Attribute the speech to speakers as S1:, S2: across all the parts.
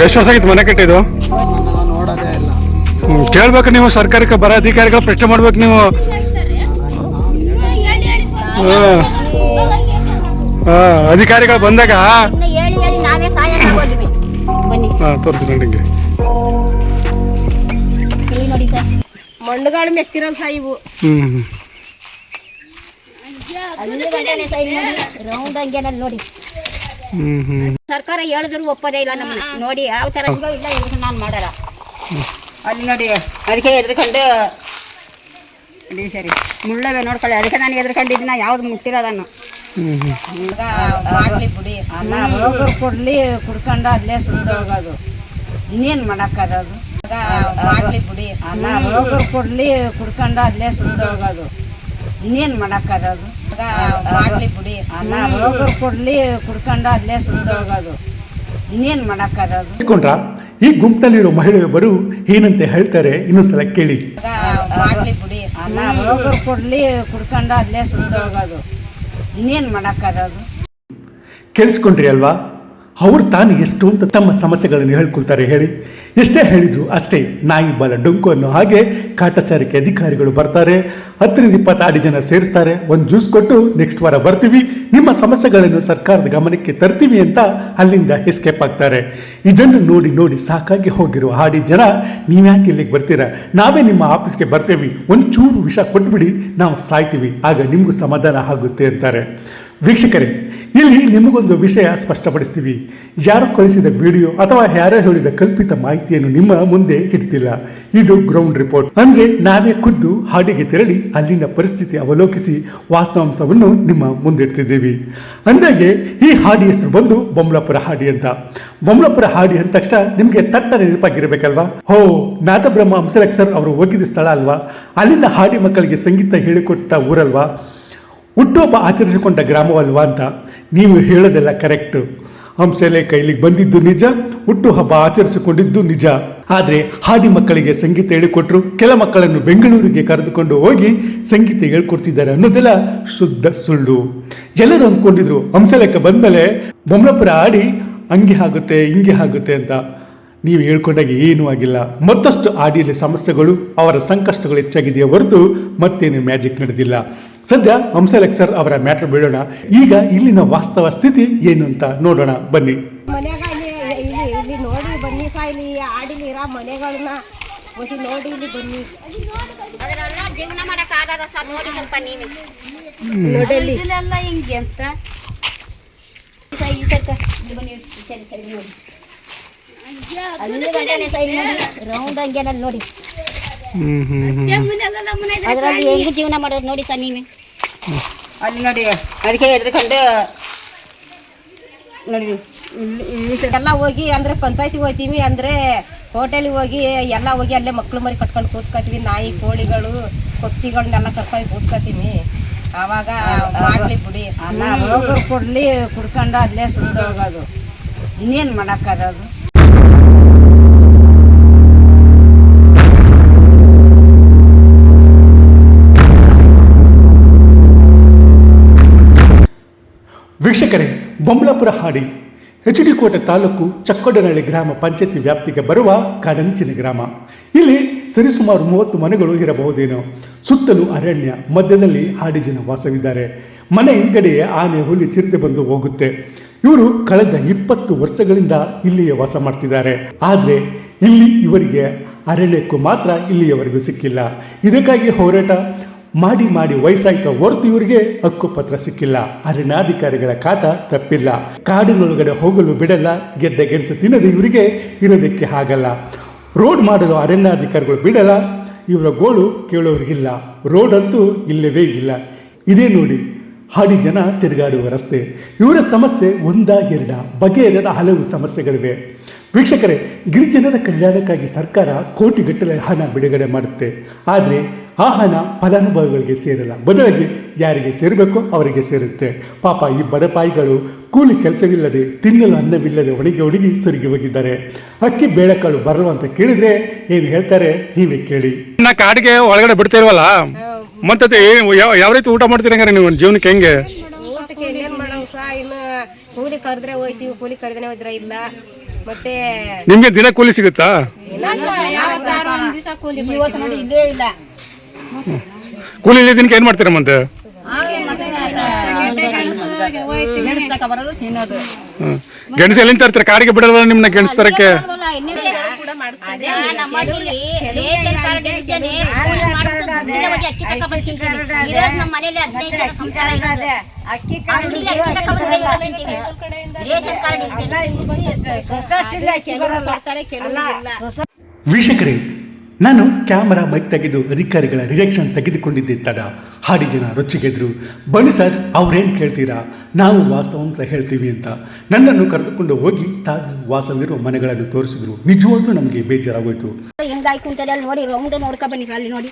S1: ಎಷ್ಟು ವರ್ಷ ಆಗಿತ್ತು ಮನೆ ಕಟ್ಟಿದ್ದು?
S2: ನಾವು ನೋಡೋದೇ ಇಲ್ಲ
S1: ಹ್ಮ್. ಕೇಳ್ಬೇಕು ನೀವು ಸರ್ಕಾರಕ್ಕೆ ಬರ ಅಧಿಕಾರಿಗಳು ಪ್ರಶ್ನೆ ಮಾಡ್ಬೇಕು ನೀವು. ಅಧಿಕಾರಿಗಳು ಬಂದಾಗ? ತೋರಿಸಿ ನನಗೆ
S3: ಇಲ್ಲಿ ನೋಡಿ ಸರ್
S4: ಹ್ಮ್ ಮೆತ್ತಿರೋ ಸಹ
S3: ಹ್ಮ್. ಇಲ್ಲಿ ರೌಂಡ್ ಹಂಗೇನಲ್ಲಿ ನೋಡಿ. ಸರ್ಕಾರ ಹೇಳಿದ್ರು ಒಪ್ಪೋದೇ ಇಲ್ಲ ನಮ್ಮನ್ನ ನೋಡಿ ಯಾವ ತರ ಇಲ್ಲ ಇಲ್ಲ ನಾನು ಮಾಡಲ್ಲ.
S4: ಅಲ್ಲಿ ನೋಡಿ ಅದಕ್ಕೆ ಎದ್ರಕೊಂಡು ನೋಡಿ ಸರಿ. ಮುಳ್ಳವೆ ನೋಡ್ಕೊಳ್ಳಿ. ಅದಕ್ಕೆ ನಾನು ಎದ್ರಕೊಂಡಿದ್ದೀನ ಯಾವ್ದು ಮುಟ್ಟಿಲ್ಲ ನಾನು
S5: ಕೊಡ್ಲಿ ಕುಡ್ಕೊಂಡು ಅಲ್ಲೇ ಸುತ್ತ ಹೋಗೋದು ಇನ್ನೇನು ಮಾಡೋಕ್ಕಾಗೋದು?
S4: ಮಾಡ್ಲಿ ಬಿಡಿ.
S5: ಕೊಡ್ಲಿ ಕುಡ್ಕೊಂಡು ಅಲ್ಲೇ ಸುತ್ತ ಹೋಗೋದು ಇನ್ನೇನು ಮಾಡೋಕ್ಕಾಗೋದು?
S4: ಮಾಡ್ಲಿ ಬಿಡಿ.
S5: ಅಲ್ಲ ರೋಗರು ಕೊಡ್ಲಿ ಕುಡ್ಕೊಂಡು ಅಲ್ಲೇ ಸುತ್ತ ಹೋಗೋದು ಇನ್ನೇನು ಮಾಡೋಕ್ಕಾಗೋದು?
S6: ಇಟ್ಕೊಂಡ್ರ ಈ ಗುಂಪಿನಲ್ಲಿರೋ ಮಹಿಳೆಯೊಬ್ಬರು ಏನಂತ ಹೇಳ್ತಾರೆ ಇನ್ನೊಂದ್ಸಲ ಕೇಳಿ.
S4: ಮಾಡ್ಲಿ ಬಿಡಿ.
S5: ಅಲ್ಲ ರೋಗರು ಕೊಡ್ಲಿ ಕುಡ್ಕೊಂಡು ಅಲ್ಲೇ ಸುತ್ತ ಹೋಗೋದು ಇನ್ನೇನು ಮಾಡೋಕ್ಕಾಗೋದು?
S6: ಕೇಳಿಸ್ಕೊಂಡ್ರಿ ಅಲ್ವಾ? ಅವ್ರು ತಾನು ಎಷ್ಟು ಅಂತ ತಮ್ಮ ಸಮಸ್ಯೆಗಳನ್ನು ಹೇಳ್ಕೊಳ್ತಾರೆ ಹೇಳಿ. ಎಷ್ಟೇ ಹೇಳಿದ್ರು ಅಷ್ಟೇ ನಾಯಿ ಬಲ ಡೊಂಕು ಅನ್ನೋ ಹಾಗೆ ಕಾಟಾಚಾರಕ್ಕೆ ಅಧಿಕಾರಿಗಳು ಬರ್ತಾರೆ. ಹತ್ತರಿಂದ ಇಪ್ಪತ್ತಾರು ಜನ ಸೇರಿಸ್ತಾರೆ. ಒಂದು ಜ್ಯೂಸ್ ಕೊಟ್ಟು ನೆಕ್ಸ್ಟ್ ವಾರ ಬರ್ತೀವಿ. ನಿಮ್ಮ ಸಮಸ್ಯೆಗಳನ್ನು ಸರ್ಕಾರದ ಗಮನಕ್ಕೆ ತರ್ತೀವಿ ಅಂತ ಅಲ್ಲಿಂದ ಎಸ್ಕೇಪ್ ಆಗ್ತಾರೆ. ಇದನ್ನು ನೋಡಿ ನೋಡಿ ಸಾಕಾಗಿ ಹೋಗಿರುವ ಹಾಡಿ ಜನ ನೀವ್ಯಾಕೆ ಇಲ್ಲಿಗೆ ಬರ್ತೀರಾ? ನಾವೇ ನಿಮ್ಮ ಆಫೀಸ್ಗೆ ಬರ್ತೇವೆ. ಒಂಚೂರು ವಿಷ ಕೊಟ್ಬಿಡಿ, ನಾವು ಸಾಯ್ತೀವಿ. ಆಗ ನಿಮಗೂ ಸಮಾಧಾನ ಆಗುತ್ತೆ ಅಂತಾರೆ. ವೀಕ್ಷಕರೇ, ಇಲ್ಲಿ ನಿಮಗೊಂದು ವಿಷಯ ಸ್ಪಷ್ಟಪಡಿಸ್ತೀವಿ. ಯಾರು ಕಳಿಸಿದ ವಿಡಿಯೋ ಅಥವಾ ಯಾರೋ ಹೇಳಿದ ಕಲ್ಪಿತ ಮಾಹಿತಿಯನ್ನು ನಿಮ್ಮ ಮುಂದೆ ಇಡ್ತಿಲ್ಲ ಇದು ಗ್ರೌಂಡ್ ರಿಪೋರ್ಟ್. ಅಂದ್ರೆ ನಾವೇ ಖುದ್ದು ಹಾಡಿಗೆ ತೆರಳಿ ಅಲ್ಲಿನ ಪರಿಸ್ಥಿತಿ ಅವಲೋಕಿಸಿ ವಾಸ್ತವಾಂಶವನ್ನು ನಿಮ್ಮ ಮುಂದಿಡ್ತಿದ್ದೀವಿ. ಅಂದಾಗೆ ಈ ಹಾಡಿ ಹೆಸರು ಬಂದು ಬೊಮ್ಲಾಪುರ ಹಾಡಿ ಅಂತ. ಬೊಮ್ಲಾಪುರ ಹಾಡಿ ಅಂದ ತಕ್ಷಣ ನಿಮಗೆ ತಟ್ಟ ನೆನಪಾಗಿರ್ಬೇಕಲ್ವಾ? ಹೋ ನಾಥಬ್ರಹ್ಮ ಹಂಸಲೇಖ ಸರ್ ಅವರು ಹೋಗಿದ್ದ ಸ್ಥಳ ಅಲ್ವಾ? ಅಲ್ಲಿನ ಹಾಡಿ ಮಕ್ಕಳಿಗೆ ಸಂಗೀತ ಹೇಳಿಕೊಟ್ಟ ಊರಲ್ವಾ? ಹುಟ್ಟುಹಬ್ಬ ಆಚರಿಸಿಕೊಂಡ ಗ್ರಾಮವಲ್ವಾ ಅಂತ ನೀವು ಹೇಳೋದೆಲ್ಲ ಕರೆಕ್ಟು ಹಂಸೆಲೆ ಕೈಲಿಗೆ ಬಂದಿದ್ದು ನಿಜ, ಹುಟ್ಟುಹಬ್ಬ ಆಚರಿಸಿಕೊಂಡಿದ್ದು ನಿಜ. ಆದರೆ ಹಾದಿ ಮಕ್ಕಳಿಗೆ ಸಂಗೀತ ಹೇಳಿಕೊಟ್ರು, ಕೆಲ ಮಕ್ಕಳನ್ನು ಬೆಂಗಳೂರಿಗೆ ಕರೆದುಕೊಂಡು ಹೋಗಿ ಸಂಗೀತ ಹೇಳ್ಕೊಡ್ತಿದ್ದಾರೆ ಅನ್ನೋದೆಲ್ಲ ಶುದ್ಧ ಸುಳ್ಳು. ಎಲ್ಲರೂ ಅಂದ್ಕೊಂಡಿದ್ರು, ಹಂಸಲೆಕ್ಕ ಬಂದಮೇಲೆ ಬೊಮ್ಮಲಪುರ ಆಡಿ ಹಂಗೆ ಆಗುತ್ತೆ, ಹಿಂಗೆ ಆಗುತ್ತೆ ಅಂತ. ನೀವು ಹೇಳ್ಕೊಂಡಾಗ ಏನೂ ಆಗಿಲ್ಲ. ಮತ್ತಷ್ಟು ಆಡಿಯಲ್ಲಿ ಸಮಸ್ಯೆಗಳು ಅವರ ಸಂಕಷ್ಟಗಳು ಹೆಚ್ಚಾಗಿದೆಯೇ ಹೊರತು ಮತ್ತೇನು ಮ್ಯಾಜಿಕ್ ನಡೆದಿಲ್ಲ. ಸದ್ಯ ಹಂಸಲೇಖ ಸರ್ ಅವರ ಮ್ಯಾಟರ್ ಬಿಡೋಣ ಈಗ ಇಲ್ಲಿನ ವಾಸ್ತವ ಸ್ಥಿತಿ ಏನು ಅಂತ ನೋಡೋಣ. ಬನ್ನಿ.
S4: ಇಲ್ಲಿ ನೋಡಿ ಬನ್ನಿ ಇಲ್ಲಿ ಆಡಿಲಿ ಇರೋ ಮನೆಗಳನ್ನ ಹೋಗಿ ನೋಡಿ ಇಲ್ಲಿ ಬನ್ನಿ.
S3: ಅದರೆಲ್ಲ ಜೀವನ ಮಾಡಕ್ ಆಗದ ಸರ್ ನೋಡಿ ಸ್ವಲ್ಪ ನೀವೇ.
S4: ನೋಡಲ್ಲಿ
S3: ಇದೆಲ್ಲ ಹಿಂಗೆ ಅಂತ. ಈ ಸರ್ಕ ಬನ್ನಿ ಸರಿ ಸರಿ ನೋಡಿ ಅಲ್ಲಿ ಗಂಟೆನೆ ಸರ್ ಇಲ್ಲಿ ನೋಡಿ ರೌಂಡ್ ನೋಡಿ. ಅದರಲ್ಲಿ ಹೆಂಗೆ ಜೀವನ ಮಾಡೋದು ನೋಡಿ ಸರ್ ನೀವೇ.
S4: ಅಲ್ಲಿ ನೋಡಿ ಅದಕ್ಕೆ ಎದ್ರಕಂಡು ನೋಡಿ ಎಲ್ಲ ಹೋಗಿ ಅಂದ್ರೆ ಪಂಚಾಯತಿಗೆ ಹೋಗ್ತೀವಿ ಅಂದ್ರೆ ಹೋಟೆಲಿಗೆ ಹೋಗಿ ಎಲ್ಲ ಹೋಗಿ ಅಲ್ಲೇ ಮಕ್ಳು ಮರಿ ಕಟ್ಕೊಂಡು ಕೂತ್ಕೊತೀವಿ ನಾಯಿ ಕೋಳಿಗಳು ಕೊತ್ತಿಗಳನ್ನೆಲ್ಲ ಕರ್ಕೊಂಡು ಕೂತ್ಕೊತೀವಿ. ಆವಾಗ ಮಾಡ್ಲಿ ಬಿಡಿ.
S5: ಕೊಡ್ಲಿ ಕುಡ್ಕೊಂಡು ಅಲ್ಲೇ ಸುತ್ತ ಹೋಗೋದು ಇನ್ನೇನು ಮಾಡೋಕ್ಕಾಗೋದು
S6: ವೀಕ್ಷಕರೇ ಬೊಮ್ಮಲಾಪುರ ಹಾಡಿ ಎಚ್ ಡಿ ಕೋಟೆ ತಾಲೂಕು ಚಕ್ಕೊಡನಹಳ್ಳಿ ಗ್ರಾಮ ಪಂಚಾಯತಿ ವ್ಯಾಪ್ತಿಗೆ ಬರುವ ಕಾಡಂಚಿನ ಗ್ರಾಮ. ಇಲ್ಲಿ ಸರಿಸುಮಾರು ಮೂವತ್ತು ಮನೆಗಳು ಇರಬಹುದೇನೋ. ಸುತ್ತಲೂ ಅರಣ್ಯ, ಮಧ್ಯದಲ್ಲಿ ಹಾಡಿ ಜನ ವಾಸವಿದ್ದಾರೆ. ಮನೆ ಹಿಂದ್ಗಡೆಯೇ ಆನೆ, ಹುಲಿ ಚಿರತೆ ಬಂದು ಹೋಗುತ್ತೆ. ಇವರು ಕಳೆದ ಇಪ್ಪತ್ತು ವರ್ಷಗಳಿಂದ ಇಲ್ಲಿಯೇ ವಾಸ ಮಾಡ್ತಿದ್ದಾರೆ. ಆದರೆ ಇಲ್ಲಿ ಇವರಿಗೆ ಅರಣ್ಯಕ್ಕೂ ಮಾತ್ರ ಇಲ್ಲಿಯವರೆಗೂ ಸಿಕ್ಕಿಲ್ಲ. ಇದಕ್ಕಾಗಿ ಹೋರಾಟ ಮಾಡಿ ಮಾಡಿ ವಯಸ್ಸಾಯ್ತ ಹೊರತು ಇವರಿಗೆ ಹಕ್ಕುಪತ್ರ ಸಿಕ್ಕಿಲ್ಲ. ಅರಣ್ಯಾಧಿಕಾರಿಗಳ ಕಾಟ ತಪ್ಪಿಲ್ಲ. ಕಾಡಿನೊಳಗಡೆ ಹೋಗಲು ಬಿಡಲ್ಲ. ಗೆಡ್ಡೆ ಗೆಣಸು ತಿನ್ನದ ಇವರಿಗೆ ಇರೋದಕ್ಕೆ ಆಗಲ್ಲ. ರೋಡ್ ಮಾಡಲು ಅರಣ್ಯಾಧಿಕಾರಿಗಳು ಬಿಡಲ್ಲ. ಇವರ ಗೋಳು ಕೇಳೋರಿಗಿಲ್ಲ ರೋಡ್ ಅಂತೂ ಇಲ್ಲವೇ ಇಲ್ಲ. ಇದೇ ನೋಡಿ, ಹಾಡಿ ಜನ ತಿರುಗಾಡುವ ರಸ್ತೆ. ಇವರ ಸಮಸ್ಯೆ ಒಂದ ಎರಡ. ಹಲವು ಸಮಸ್ಯೆಗಳಿವೆ. ವೀಕ್ಷಕರೇ, ಗಿರಿಜನರ ಕಲ್ಯಾಣಕ್ಕಾಗಿ ಸರ್ಕಾರ ಕೋಟಿಗಟ್ಟಲೆ ಹಣ ಬಿಡುಗಡೆ ಮಾಡುತ್ತೆ. ಆದರೆ ಆ ಹಣ ಫಲಾನುಭವಿಗಳಿಗೆ ಸೇರಲ್ಲ. ಬದಲಾಗಿ ಯಾರಿಗೆ ಸೇರಬೇಕೋ ಅವರಿಗೆ ಸೇರುತ್ತೆ. ಪಾಪ ಈ ಬಡಪಾಯಿಗಳು ಕೂಲಿ ಕೆಲಸವಿಲ್ಲದೆ ತಿನ್ನಲು ಅನ್ನವಿಲ್ಲದೆ ಒಣಗಿ ಒಣಗಿ ಸುರುಗಿ ಹೋಗಿದ್ದಾರೆ. ಅಕ್ಕಿ ಬೇಳೆಕಾಳು ಬರಲ್ಲ ಅಂತ ಕೇಳಿದ್ರೆ ಏನು ಹೇಳ್ತಾರೆ ನೀವೇ ಕೇಳಿ.
S1: ನಾ ಕಾಡಿಗೆ ಒಳಗಡೆ ಬಿಡ್ತಾ ಇಲ್ವಲ್ಲ ಮತ್ತೆ ಯಾವ ಯಾವ ರೀತಿ ಊಟ ಮಾಡ್ತೀರಿ ಹಂಗಾರೆ ನೀವು ಜೀವನಕ್ಕೆ ಹೆಂಗೆ?
S4: ಸಾ? ಇನ್ನು ಕೂಲಿ ಕರೆದ್ರೆ ಹೋಯ್ತೀವಿ ಕೂಲಿ ಕರೆದ್ರೆ ಹೋದ್ರೆ ಇಲ್ಲ. ಮತ್ತೆ
S1: ನಿಮ್ಗೆ ದಿನ ಕೂಲಿ ಸಿಗುತ್ತಾ?
S5: ಇವತ್ತು ನೋಡಿ ಇಲ್ಲೇ ಇಲ್ಲ.
S1: ಕೂಲಿ ದಿನಕ್ಕೆ ಏನ್ ಮಾಡ್ತೀರಾ ಮತ್ತೆ. ಗೆಣಸು ಎಲ್ಲಿಂದ ತರ್ತೀರಾ? ಕಾಡಿಗೆ ಬಿಡಲ್ಲ ನಿಮ್ನ ಗೆಣಸು ತರಕ್ಕೆ?
S6: ವೀಕ್ಷಕರೇ ನಾನು ಕ್ಯಾಮರಾ ಮೈಕ್ ತೆಗೆದು ಅಧಿಕಾರಿಗಳ ರಿಯಾಕ್ಷನ್ ತೆಗೆದುಕೊಂಡಿದ್ದೆ ತಡ ಹಾಡಿ ಜನ ರೊಚ್ಚಿಗೆದ್ರು ಬನ್ನಿ ಸರ್ ಅವ್ರೇನು ಕೇಳ್ತೀರಾ? ನಾವು ವಾಸ್ತವಾಂಶ ಹೇಳ್ತೀವಿ ಅಂತ. ನನ್ನನ್ನು ಕರೆದುಕೊಂಡು ಹೋಗಿ ತಾವು ವಾಸವಿರುವ ಮನೆಗಳನ್ನು ತೋರಿಸಿದ್ರು. ನಿಜವಾಗ್ಲೂ ನಮಗೆ ಬೇಜಾರಾಗೋಯ್ತು.
S3: ಹೆಂಗಾಯ್ತು ಅಲ್ಲಿ ನೋಡಿ ರೌಂಡ್ ನೋಡ್ಕೊ ಬನ್ನಿ ಅಲ್ಲಿ ನೋಡಿ.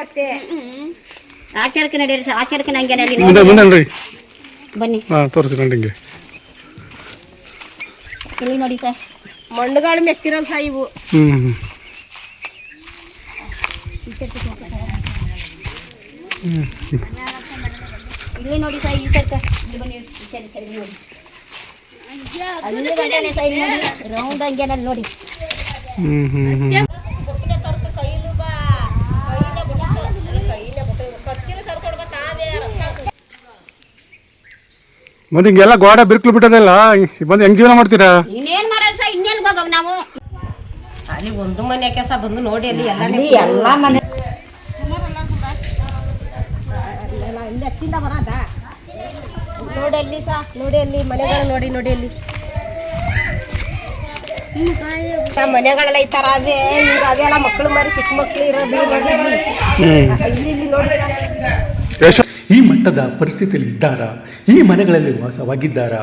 S4: ಮತ್ತೆ
S3: ಆಚಾರಕ್ಕೆ ನಡೆಯಿರಿ ಸರ್ ಆಚಾರಕ್ಕೆ ನಂಗೆ ಅಲ್ಲಿ ಬನ್ನಿ.
S1: ಹಾ ತೋರಿಸಿ ನಂಗೆ
S3: ಇಲ್ಲಿ ನೋಡಿ ಸರ್.
S4: ಮಣ್ಣುಗಳು ಮೆಕ್ಕಿರಲ್ಲ ಸಹ ಇವು
S3: ಇಲ್ಲಿ ನೋಡಿ ಸಾಯಿ ಈ ಸರ್ಕ. ಇಲ್ಲಿ ಬನ್ನಿ ಸರಿ ಸರಿ ನೋಡಿ. ಅಲ್ಲಿ ಇಲ್ಲಿ ನೋಡಿ. ರೌಂಡ್ ಹಂಗೇನಲ್ಲಿ
S1: ಮತ್ತೆ ಹಿಂಗೆಲ್ಲ ಗೋಡ ಬಿರ್ಕ್ಲು ಬಿಟ್ಟದಲ್ಲ ಬಂದು ಹೆಂಗ್ ಜೀವನ ಮಾಡ್ತೀರಾ
S3: ಇನ್ನೇನ್ ಮಾಡೋದು ಸರ್ ಇನ್ನೇನ್ ಹೋಗವ್ ನಾವು
S4: ಅಲ್ಲಿ ಒಂದು ಮನೆ ಕೆಸ ಬಂದು ನೋಡಿ ಅಲ್ಲಿ ಎಲ್ಲ
S5: ಅಲ್ಲಿ ಎಲ್ಲ ಮನೆ
S4: ಬರೋದ ನೋಡಿ ಅಲ್ಲಿ ಸಹ ನೋಡಿ ಅಲ್ಲಿ ಮನೆಗಳು ನೋಡಿ ನೋಡಿ ಅಲ್ಲಿ. ಮನೆಗಳೆಲ್ಲ ಈ ತರ ಅದೇ ಈಗ ಅದೆಲ್ಲ ಮಕ್ಕಳು ಮಾರಿ ಚಿಕ್ಕ ಮಕ್ಕಳು ಇರೋದು ನೋಡಿ ಇಲ್ಲಿ. ಇಲ್ಲಿ ಇಲ್ಲಿ ನೋಡಿ
S6: ಈ ಮಟ್ಟದ ಪರಿಸ್ಥಿತಿಯಲ್ಲಿ ಇದ್ದಾರಾ? ಈ ಮನೆಗಳಲ್ಲಿ ವಾಸವಾಗಿದ್ದಾರಾ?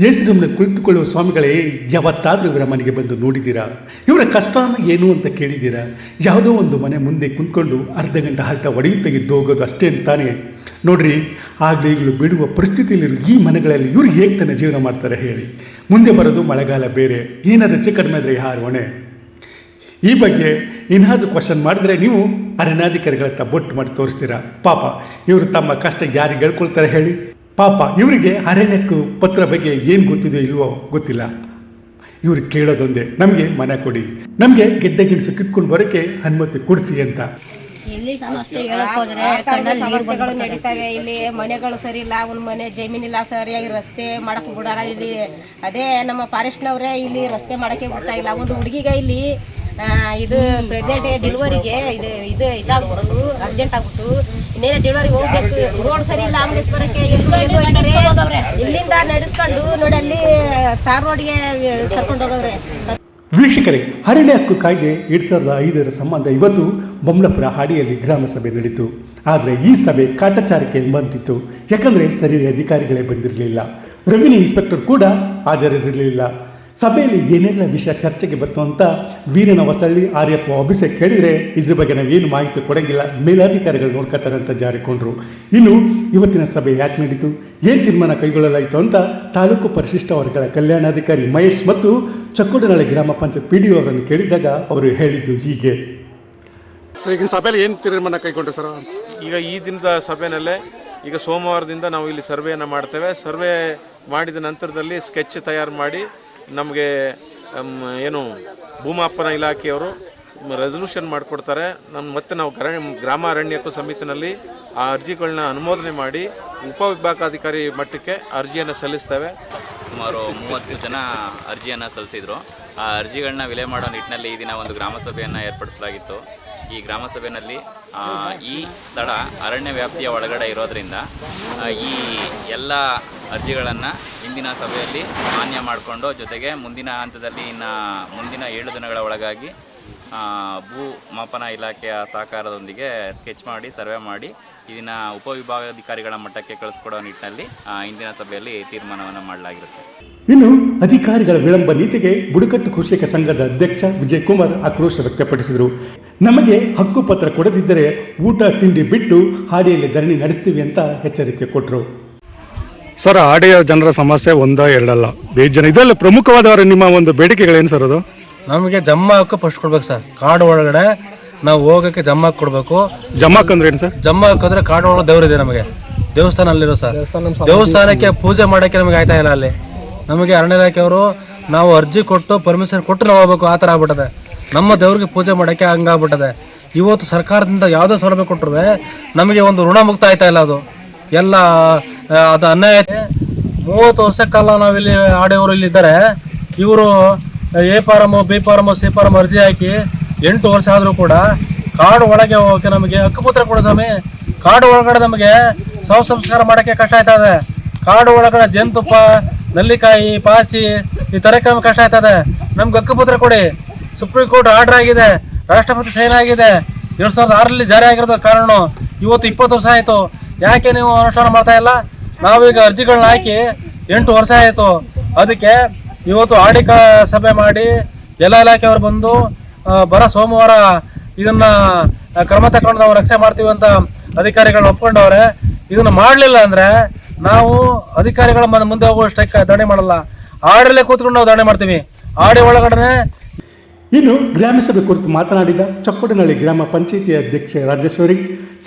S6: ಯೇಸುರಮ್ಮನ ಕುಳಿತುಕೊಳ್ಳುವ ಸ್ವಾಮಿಗಳೇ, ಯಾವತ್ತಾದರೂ ಇವರ ಮನೆಗೆ ಬಂದು ನೋಡಿದ್ದೀರಾ? ಇವರ ಕಷ್ಟ ಏನು ಅಂತ ಕೇಳಿದ್ದೀರಾ? ಯಾವುದೋ ಒಂದು ಮನೆ ಮುಂದೆ ಕುಂತ್ಕೊಂಡು ಅರ್ಧ ಗಂಟೆ ಹರಟ ಒಡೆಯು ತೆಗೆದು ಹೋಗೋದು ಅಷ್ಟೇ ಅಂತಾನೆ. ನೋಡ್ರಿ, ಆಗಲೇ ಈಗಲೂ ಬಿಡುವ ಪರಿಸ್ಥಿತಿಯಲ್ಲಿರೋ ಈ ಮನೆಗಳಲ್ಲಿ ಇವರು ಹೇಗೆ ತನ್ನ ಜೀವನ ಮಾಡ್ತಾರೆ ಹೇಳಿ. ಮುಂದೆ ಬರೋದು ಮಳೆಗಾಲ ಬೇರೆ, ಏನಾದರೂ ಹೆಚ್ಚು ಕಡಿಮೆ ಆದರೆ ಯಾರು ಹೊಣೆ? ಈ ಬಗ್ಗೆ ಏನಾದರೂ ಕ್ವಶನ್ ಮಾಡಿದ್ರೆ ನೀವು ಅರಣ್ಯಾಧಿಕಾರಿಗಳ ಬೊಟ್ಟು ಮಾಡಿ ತೋರಿಸ್ತೀರಾ? ಪಾಪ, ಇವರು ತಮ್ಮ ಕಷ್ಟ ಯಾರಿಗೆ ಹೇಳ್ಕೊಳ್ತಾರೆ ಹೇಳಿ? ಪಾಪ ಇವರಿಗೆ ಅರಣ್ಯಕ್ಕು ಪತ್ರ ಬಗ್ಗೆ ಏನು ಗೊತ್ತಿದೆಯೋ ಇಲ್ವೋ ಗೊತ್ತಿಲ್ಲ. ಇವ್ರು ಕೇಳೋದೊಂದೇ. ನಮಗೆ ಮನೆ ಕೊಡಿ. ನಮಗೆ ಗೆಡ್ಡೆ ಗಿಡಸು ಕಿತ್ಕೊಂಡು ಬರೋಕ್ಕೆ ಅನುಮತಿ ಕೊಡಿಸಿ ಅಂತ.
S3: ಇಲ್ಲಿ ಸಮಸ್ಯೆ ಹೋದ್ರೆ ಕಣ್ಣಲ್ಲಿ ನೀರ್
S4: ಸಮಸ್ಯೆಗಳು ನಡೀತಾವೆ. ಇಲ್ಲಿ ಮನೆಗಳು ಸರಿ ಇಲ್ಲ ಒಂದು ಮನೆ ಜಮೀನಿಲ್ಲ ಸರಿಯಾಗಿ ರಸ್ತೆ ಮಾಡಕ್ಕೆ ಬಿಡಲ್ಲ ಇಲ್ಲಿ ಅದೇ ನಮ್ಮ ಫಾರೆಸ್ಟ್ನವರೇ ಇಲ್ಲಿ ರಸ್ತೆ ಮಾಡಕ್ಕೆ ಬಿಡ್ತಾ ಇಲ್ಲ. ಒಂದು ಹುಡುಗಿಗೆ ಇಲ್ಲಿ ಇದು ಪ್ರೆಗ್ನೆಂಟ್ ಡೆಲಿವರಿಗೆ ಇದು ಇದು ಇದಾಗ್ಬಿಟ್ಟು ಅರ್ಜೆಂಟ್ ಆಗ್ಬಿಟ್ಟು ಇನ್ನೇನು ಡೆಲಿವರಿ ಹೋಗ್ಬೇಕು? ರೋಡ್ ಸರಿ ಇಲ್ಲ ಆಂಬುಲೆನ್ಸ್ ಬರೋಕ್ಕೆ? ಇಲ್ಲಿಂದ ನಡೆಸ್ಕೊಂಡು ನೋಡಿ ಅಲ್ಲಿ ತಾರ್ ರೋಡ್ಗೆ ಕರ್ಕೊಂಡು ಹೋಗವ್ರೆ.
S6: ವೀಕ್ಷಕರೇ ಅರಣ್ಯ ಹಕ್ಕು ಕಾಯ್ದೆ ಎರಡು ಸಾವಿರದ ಐದರ ಸಂಬಂಧ ಇವತ್ತು ಬೊಮ್ಮಲಪುರ ಹಾಡಿಯಲ್ಲಿ ಗ್ರಾಮ ಸಭೆ ನಡೀತು ಆದರೆ ಈ ಸಭೆ ಕಾಟಾಚಾರಕ್ಕೆ ಬಂತಿತ್ತು ಯಾಕಂದರೆ ಸರಿಯಾದ ಅಧಿಕಾರಿಗಳೇ ಬಂದಿರಲಿಲ್ಲ. ರೆವಿನ್ಯೂ ಇನ್ಸ್ಪೆಕ್ಟರ್ ಕೂಡ ಹಾಜರಿರಲಿಲ್ಲ. ಸಭೆಯಲ್ಲಿ ಏನೆಲ್ಲ ವಿಷಯ ಚರ್ಚೆಗೆ ಬಂತು ಅಂತ ವೀರನ ಹೊಸಳ್ಳಿ ಆರ್ಯಪ್ಪ ಅಭಿಷೇಕ್ ಕೇಳಿದರೆ ಇದ್ರ ಬಗ್ಗೆ ನಾವೇನು ಮಾಹಿತಿ ಕೊಡಂಗಿಲ್ಲ. ಮೇಲಾಧಿಕಾರಿಗಳು ನೋಡ್ಕೋತಾರೆ ಅಂತ ಜಾರಿಕೊಂಡ್ರು. ಇನ್ನು ಇವತ್ತಿನ ಸಭೆ ಯಾಕೆ ನಡೀತು? ಏನು ತೀರ್ಮಾನ ಕೈಗೊಳ್ಳಲಾಯಿತು ಅಂತ ತಾಲೂಕು ಪರಿಶಿಷ್ಟ ವರ್ಗಗಳ ಕಲ್ಯಾಣಾಧಿಕಾರಿ ಮಹೇಶ್ ಮತ್ತು ಚಕ್ಕೋಡನಹಳ್ಳಿ ಗ್ರಾಮ ಪಂಚಾಯತ್ ಪಿ ಡಿ ಅವರನ್ನು ಕೇಳಿದಾಗ ಅವರು ಹೇಳಿದ್ದು ಹೀಗೆ.
S1: ಸರ್ ಈಗ ಸಭೆಯಲ್ಲಿ ಏನು ತೀರ್ಮಾನ ಕೈಗೊಂಡ್ರೆ ಸರ್?
S7: ಈಗ ಈ ದಿನದ ಸಭೆಯಲ್ಲೇ ಈಗ ಸೋಮವಾರದಿಂದ ನಾವು ಇಲ್ಲಿ ಸರ್ವೆಯನ್ನು ಮಾಡ್ತೇವೆ. ಸರ್ವೆ ಮಾಡಿದ ನಂತರದಲ್ಲಿ ಸ್ಕೆಚ್ ತಯಾರು ಮಾಡಿ ನಮಗೆ ಏನು ಭೂಮಾಪನ ಇಲಾಖೆಯವರು ರೆಸಲ್ಯೂಷನ್ ಮಾಡಿಕೊಡ್ತಾರೆ. ನಮ್ಮ ಮತ್ತೆ ನಾವು ಗರ ಗ್ರಾಮ ಅರಣ್ಯಕ್ಕೂ ಸಮಿತಿನಲ್ಲಿ ಆ ಅರ್ಜಿಗಳನ್ನ ಅನುಮೋದನೆ ಮಾಡಿ ಉಪವಿಭಾಗಾಧಿಕಾರಿ ಮಟ್ಟಕ್ಕೆ ಅರ್ಜಿಯನ್ನು ಸಲ್ಲಿಸ್ತೇವೆ.
S8: ಸುಮಾರು ಮೂವತ್ತು ಜನ ಅರ್ಜಿಯನ್ನು ಸಲ್ಲಿಸಿದರು. ಆ ಅರ್ಜಿಗಳನ್ನ ವಿಲೆ ಮಾಡೋ ನಿಟ್ಟಿನಲ್ಲಿ ಈ ದಿನ ಒಂದು ಗ್ರಾಮ ಸಭೆಯನ್ನು ಏರ್ಪಡಿಸಲಾಗಿತ್ತು. ಈ ಗ್ರಾಮ ಸಭೆಯಲ್ಲಿ ಆ, ಈ ಸ್ಥಳ ಅರಣ್ಯ ವ್ಯಾಪ್ತಿಯ ಒಳಗಡೆ ಇರೋದ್ರಿಂದ ಈ ಎಲ್ಲ ಅರ್ಜಿಗಳನ್ನು ಇಂದಿನ ಸಭೆಯಲ್ಲಿ ಮಾನ್ಯ ಮಾಡಿಕೊಂಡು ಜೊತೆಗೆ ಮುಂದಿನ ಹಂತದಲ್ಲಿ ಇನ್ನು ಮುಂದಿನ ಏಳು ದಿನಗಳ ಒಳಗಾಗಿ ಭೂ ಮಾಪನ ಇಲಾಖೆಯ ಸಹಕಾರದೊಂದಿಗೆ ಸ್ಕೆಚ್ ಮಾಡಿ, ಸರ್ವೆ ಮಾಡಿ, ಇದನ್ನು ಉಪವಿಭಾಗಾಧಿಕಾರಿಗಳ ಮಟ್ಟಕ್ಕೆ ಕಳಿಸ್ಕೊಡೋ ನಿಟ್ಟಿನಲ್ಲಿ ಇಂದಿನ ಸಭೆಯಲ್ಲಿ ತೀರ್ಮಾನವನ್ನು ಮಾಡಲಾಗಿರುತ್ತೆ.
S6: ಇನ್ನು ಅಧಿಕಾರಿಗಳ ವಿಳಂಬ ನೀತಿಗೆ ಬುಡಕಟ್ಟು ಕೃಷಿಕ ಸಂಘದ ಅಧ್ಯಕ್ಷ ವಿಜಯ್ ಕುಮಾರ್ ಆಕ್ರೋಶ ವ್ಯಕ್ತಪಡಿಸಿದರು. ನಮಗೆ ಹಕ್ಕುಪತ್ರ ಕೊಡದಿದ್ದರೆ ಊಟ ತಿಂಡಿ ಬಿಟ್ಟು ಹಾಡಿಯಲ್ಲಿ ಧರಣಿ ನಡೆಸ್ತೀವಿ ಅಂತ ಎಚ್ಚರಿಕೆ ಕೊಟ್ಟರು
S1: ಸರ್ ಹಾಡಿಯ ಜನರ ಸಮಸ್ಯೆ ಒಂದ ಎರಡಲ್ಲ. ಬೇಜ್ ಜನ ಇದೆಲ್ಲ ಪ್ರಮುಖವಾದ ನಿಮ್ಮ ಒಂದು ಬೇಡಿಕೆಗಳೇನು ಸರ್ ಅದು?
S9: ನಮಗೆ ಜಮ್ಮ ಹಕ್ಕು ಫಸ್ಟ್ ಕೊಡ್ಬೇಕು ಸರ್. ಕಾಡು ಒಳಗಡೆ ನಾವು ಹೋಗಕ್ಕೆ ಜಮ್ಮ ಹಕ್ಕು ಕೊಡಬೇಕು.
S1: ಜಮ್ಮ ಅಂದ್ರೆ ಏನು ಸರ್?
S9: ಜಮ್ಮ ಹಾಕಂದ್ರೆ ಅಂದ್ರೆ ಕಾಡು ಒಳಗೆ ದೇವರಿದೆ ನಮಗೆ. ದೇವಸ್ಥಾನ ಅಲ್ಲಿರೋ ಸರ್. ದೇವಸ್ಥಾನಕ್ಕೆ ಪೂಜೆ ಮಾಡೋಕ್ಕೆ ನಮಗೆ ಆಯ್ತಾ ಇಲ್ಲ ಅಲ್ಲಿ. ನಮಗೆ ಅರಣ್ಯ ಇಲಾಖೆಯವರು ನಾವು ಅರ್ಜಿ ಕೊಟ್ಟು ಪರ್ಮಿಷನ್ ಕೊಟ್ಟು ನಾವು ಹೋಗ್ಬೇಕು. ಆ ಥರ ಆಗ್ಬಿಟ್ಟದೆ. ನಮ್ಮ ದೇವ್ರಿಗೆ ಪೂಜೆ ಮಾಡೋಕ್ಕೆ ಹಂಗಾಗ್ಬಿಟ್ಟದೆ. ಇವತ್ತು ಸರ್ಕಾರದಿಂದ ಯಾವುದೇ ಸೌಲಭ್ಯ ಕೊಟ್ಟರು ನಮಗೆ ಒಂದು ಋಣಮುಕ್ತ ಆಯ್ತಾ ಇಲ್ಲ ಅದು. ಎಲ್ಲ ಅದು ಅನ್ಯಾಯ. ಮೂವತ್ತು ವರ್ಷ ಕಾಲ ನಾವಿಲ್ಲಿ ಆಡಿಯವರು ಇಲ್ಲಿ ಇದ್ದಾರೆ. ಇವರು A form, B form, C form ಅರ್ಜಿ ಹಾಕಿ ಎಂಟು ವರ್ಷ ಆದರೂ ಕೂಡ ಕಾಡು ಒಳಗೆ ಹೋಗೋಕೆ ನಮಗೆ ಹಕ್ಕುಪತ್ರ ಕೊಡು ಸ್ವಾಮಿ. ಕಾಡು ಒಳಗಡೆ ನಮಗೆ ಶವ ಸಂಸ್ಕಾರ ಮಾಡೋಕ್ಕೆ ಕಷ್ಟ ಆಯ್ತದೆ ಕಾಡು ಒಳಗಡೆ ಜೇನುತುಪ್ಪ, ನಲ್ಲಿಕಾಯಿ, ಪಾಚಿ ಈ ನಮ್ಗೆ ಕಷ್ಟ ಆಯ್ತದೆ ನಮ್ಗೆ ಹಕ್ಕುಪತ್ರ ಕೊಡಿ. ಸುಪ್ರೀಂ ಕೋರ್ಟ್ ಆರ್ಡರ್ ಆಗಿದೆ. ರಾಷ್ಟ್ರಪತಿ ಸೈನ್ ಆಗಿದೆ. ಎರಡ್ ಸಾವಿರದ ಆರರಲ್ಲಿ ಜಾರಿ ಆಗಿರೋದ ಕಾರಣ ಇವತ್ತು ಇಪ್ಪತ್ತು ವರ್ಷ ಆಯಿತು. ಯಾಕೆ ನೀವು ಅನುಷ್ಠಾನ ಮಾಡ್ತಾ ಇಲ್ಲ? ನಾವೀಗ ಅರ್ಜಿಗಳನ್ನ ಹಾಕಿ ಎಂಟು ವರ್ಷ ಆಯಿತು. ಅದಕ್ಕೆ ಇವತ್ತು ಆಡಿಕ ಸಭೆ ಮಾಡಿ ಎಲ್ಲ ಇಲಾಖೆಯವರು ಬಂದು ಬರ ಸೋಮವಾರ ಇದನ್ನ ಕ್ರಮ ತಕೊಂಡು ನಾವು ರಕ್ಷೆ ಮಾಡ್ತೀವಿ ಅಂತ ಅಧಿಕಾರಿಗಳನ್ನ ಒಪ್ಕೊಂಡವ್ರೆ. ಇದನ್ನ ಮಾಡಲಿಲ್ಲ ಅಂದ್ರೆ ನಾವು ಅಧಿಕಾರಿಗಳ ಮುಂದೆ ಹೋಗುವ ಸ್ಟ್ರೈಕ್ ಮಾಡಲ್ಲ. ಆಡಲ್ಲೇ ಕೂತ್ಕೊಂಡು ನಾವು ದಾಣಿ ಮಾಡ್ತೀವಿ. ಆಡಿ ಒಳಗಡೆ
S6: ಇನ್ನು ಗ್ರಾಮಸಭೆ ಕುರಿತು ಮಾತನಾಡಿದ ಚಪ್ಪಡನಹಳ್ಳಿ ಗ್ರಾಮ ಪಂಚಾಯಿತಿ ಅಧ್ಯಕ್ಷೆ ರಾಜೇಶ್ವರಿ,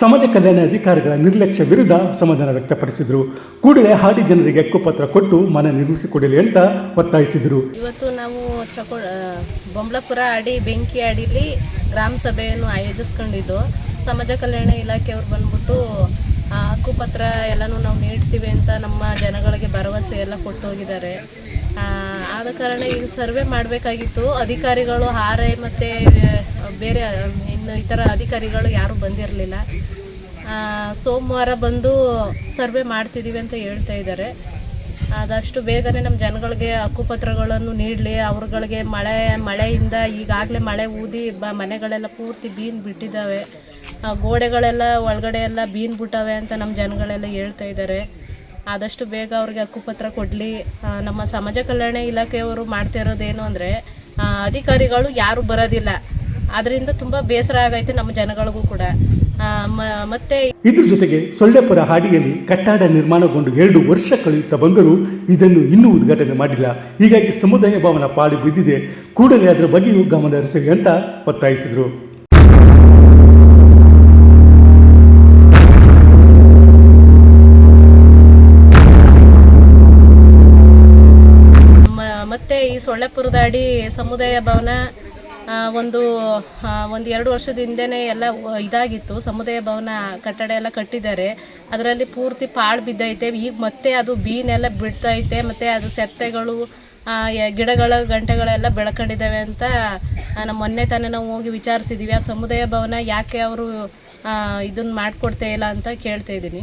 S6: ಸಮಾಜ ಕಲ್ಯಾಣ ಅಧಿಕಾರಿಗಳ ನಿರ್ಲಕ್ಷ್ಯ ವಿರುದ್ಧ ಅಸಮಾಧಾನ ವ್ಯಕ್ತಪಡಿಸಿದರು. ಕೂಡಲೇ ಹಾಡಿ ಜನರಿಗೆ ಹಕ್ಕುಪತ್ರ ಕೊಟ್ಟು ಮನೆ ನಿರ್ಮಿಸಿಕೊಡಲಿ ಅಂತ ಒತ್ತಾಯಿಸಿದರು.
S10: ಇವತ್ತು ನಾವು ಚಕೋ ಬೊಂಬ್ಲಾಪುರ ಅಡಿ, ಬೆಂಕಿ ಅಡಿಲಿ ಗ್ರಾಮ ಸಭೆಯನ್ನು ಆಯೋಜಿಸ್ಕೊಂಡಿದ್ದು. ಸಮಾಜ ಕಲ್ಯಾಣ ಇಲಾಖೆಯವರು ಬಂದ್ಬಿಟ್ಟು ಹಕ್ಕುಪತ್ರ ಎಲ್ಲನೂ ನಾವು ನೀಡ್ತೀವಿ ಅಂತ ನಮ್ಮ ಜನಗಳಿಗೆ ಭರವಸೆ ಎಲ್ಲ ಕೊಟ್ಟು ಹೋಗಿದ್ದಾರೆ. ಆದ ಕಾರಣ ಈಗ ಸರ್ವೆ ಮಾಡಬೇಕಾಗಿತ್ತು. ಅಧಿಕಾರಿಗಳು ಹಾರೆ ಮತ್ತು ಬೇರೆ, ಇನ್ನು ಇತರ ಅಧಿಕಾರಿಗಳು ಯಾರೂ ಬಂದಿರಲಿಲ್ಲ. ಸೋಮವಾರ ಬಂದು ಸರ್ವೆ ಮಾಡ್ತಿದ್ದೀವಿ ಅಂತ ಹೇಳ್ತಾ ಇದ್ದಾರೆ. ಆದಷ್ಟು ಬೇಗನೆ ನಮ್ಮ ಜನಗಳಿಗೆ ಹಕ್ಕುಪತ್ರಗಳನ್ನು ನೀಡಲಿ, ಅವ್ರಗಳಿಗೆ ಮಳೆ, ಮಳೆಯಿಂದ ಈಗಾಗಲೇ ಮಳೆ ಊದಿ ಬ, ಮನೆಗಳೆಲ್ಲ ಪೂರ್ತಿ ಬೀನ್ ಬಿಟ್ಟಿದ್ದಾವೆ. ಗೋಡೆಗಳೆಲ್ಲ ಒಳಗಡೆ ಎಲ್ಲ ಬೀನ್ ಬಿಟ್ಟವೆ ಅಂತ ನಮ್ಮ ಜನಗಳೆಲ್ಲ ಹೇಳ್ತಾ ಇದ್ದಾರೆ. ಆದಷ್ಟು ಬೇಗ ಅವ್ರಿಗೆ ಹಕ್ಕುಪತ್ರ ಕೊಡಲಿ. ನಮ್ಮ ಸಮಾಜ ಕಲ್ಯಾಣ ಇಲಾಖೆಯವರು ಮಾಡ್ತಾ ಇರೋದೇನು ಅಂದರೆ ಅಧಿಕಾರಿಗಳು ಯಾರು ಬರೋದಿಲ್ಲ. ಅದರಿಂದ ತುಂಬ ಬೇಸರ ಆಗೈತೆ ನಮ್ಮ ಜನಗಳಿಗೂ ಕೂಡ. ಮತ್ತೆ
S6: ಇದ್ರ ಜೊತೆಗೆ ಸೊಳ್ಳೆಪುರ ಹಾಡಿಯಲ್ಲಿ ಕಟ್ಟಡ ನಿರ್ಮಾಣಗೊಂಡು ಎರಡು ವರ್ಷ ಕಳೆಯುತ್ತಾ ಬಂದರೂ ಇದನ್ನು ಇನ್ನೂ ಉದ್ಘಾಟನೆ ಮಾಡಿಲ್ಲ. ಹೀಗಾಗಿ ಸಮುದಾಯ ಭವನ ಪಾಳಿ ಬಿದ್ದಿದೆ. ಕೂಡಲೇ ಅದರ ಬಗ್ಗೆಯೂ ಗಮನ ಹರಿಸಲಿ ಅಂತ ಒತ್ತಾಯಿಸಿದರು.
S10: ಸೊಳ್ಳೆಪುರದ ಅಡಿ ಸಮುದಾಯ ಭವನ ಒಂದು ಒಂದು ಎರಡು ವರ್ಷದ ಹಿಂದೆನೇ ಎಲ್ಲ ಇದಾಗಿತ್ತು. ಸಮುದಾಯ ಭವನ ಕಟ್ಟಡ ಎಲ್ಲ ಕಟ್ಟಿದ್ದಾರೆ. ಅದರಲ್ಲಿ ಪೂರ್ತಿ ಪಾಳು ಬಿದ್ದೈತೆ. ಈಗ ಮತ್ತೆ ಅದು ಬೀನೆಲ್ಲ ಬಿಡ್ತೈತೆ. ಮತ್ತು ಅದು ಸೆತ್ತೆಗಳು ಗಿಡಗಳ ಗಂಟೆಗಳೆಲ್ಲ ಬೆಳ್ಕೊಂಡಿದ್ದಾವೆ ಅಂತ ನಮ್ಮ ಮೊನ್ನೆ ತಾನೇ ನಾವು ಹೋಗಿ ವಿಚಾರಿಸಿದ್ದೀವಿ ಆ ಸಮುದಾಯ ಭವನ ಯಾಕೆ ಅವರು ಇದನ್ನು ಮಾಡಿಕೊಡ್ತಾ ಇಲ್ಲ ಅಂತ ಕೇಳ್ತಾ ಇದ್ದೀನಿ.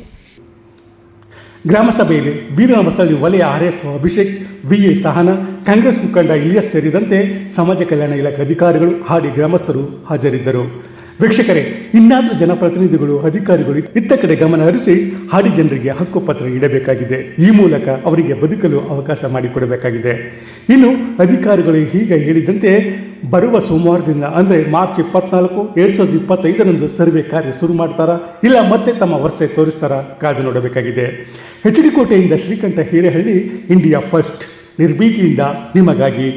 S6: ಗ್ರಾಮ ಸಭೆಯಲ್ಲಿ ವೀರನಬಸಳ್ಳಿ ವಲಯ R F Abhishek V A Sahana Congress ಮುಖಂಡ ಇಲಿಯಾಸ್ ಸೇರಿದಂತೆ ಸಮಾಜ ಕಲ್ಯಾಣ ಇಲಾಖೆ ಅಧಿಕಾರಿಗಳು ಹಾಡಿ ಗ್ರಾಮಸ್ಥರು ಹಾಜರಿದ್ದರು. ವೀಕ್ಷಕರೇ, ಇನ್ನಾದರೂ ಜನಪ್ರತಿನಿಧಿಗಳು, ಅಧಿಕಾರಿಗಳು ಇತ್ತ ಕಡೆ ಗಮನ ಹರಿಸಿ ಹಾಡಿ ಜನರಿಗೆ ಹಕ್ಕುಪತ್ರ ನೀಡಬೇಕಾಗಿದೆ ಈ ಮೂಲಕ ಅವರಿಗೆ ಬದುಕಲು ಅವಕಾಶ ಮಾಡಿಕೊಡಬೇಕಾಗಿದೆ. ಇನ್ನು ಅಧಿಕಾರಿಗಳು ಹೀಗೆ ಹೇಳಿದಂತೆ, ಬರುವ ಸೋಮವಾರದಿಂದ ಅಂದರೆ ಮಾರ್ಚ್ ಇಪ್ಪತ್ನಾಲ್ಕು, ಎರಡು ಸಾವಿರದ ಇಪ್ಪತ್ತೈದರಂದು ಸರ್ವೆ ಕಾರ್ಯ ಶುರು ಮಾಡ್ತಾರಾ, ಇಲ್ಲ ಮತ್ತೆ ತಮ್ಮ ವರ್ಷ ತೋರಿಸ್ತಾರಾ, ಕಾದು ನೋಡಬೇಕಾಗಿದೆ. ಡಿ ಕೋಟೆಯಿಂದ ಶ್ರೀಕಂಠ ಹಿರೇಹಳ್ಳಿ, ಇಂಡಿಯಾ ಫಸ್ಟ್, ನಿರ್ಭೀತಿಯಿಂದ ನಿಮಗಾಗಿ